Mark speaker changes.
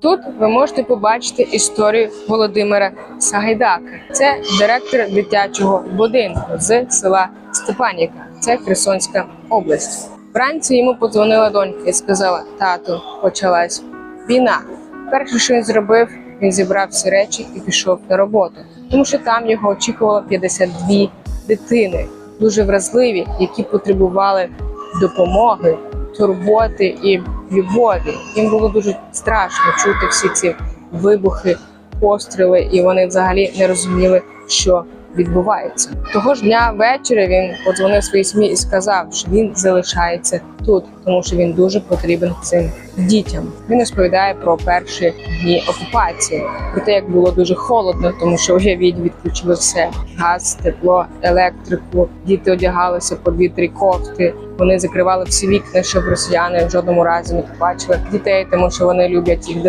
Speaker 1: Тут ви можете побачити історію Володимира Сагайдака. Це директор дитячого будинку з села Степанівка. Це Херсонська область. Вранці йому подзвонила донька і сказала: тату, почалась війна. Перше, що він зробив, він зібрав всі речі і пішов на роботу, тому що там його очікувало 52 дитини, дуже вразливі, які потребували допомоги, турботи і любові. Їм було дуже страшно чути всі ці вибухи, постріли, і вони взагалі не розуміли, що відбувається. Того ж дня ввечері він подзвонив своїй сім'ї і сказав, що він залишається тут, тому що він дуже потрібен цим дітям. Він розповідає про перші дні окупації, про те, як було дуже холодно, тому що уявіть, відключили все: газ, тепло, електрику. Діти одягалися по дві-три кофти. Вони закривали всі вікна, щоб росіяни в жодному разі не побачили дітей, тому що вони люблять їх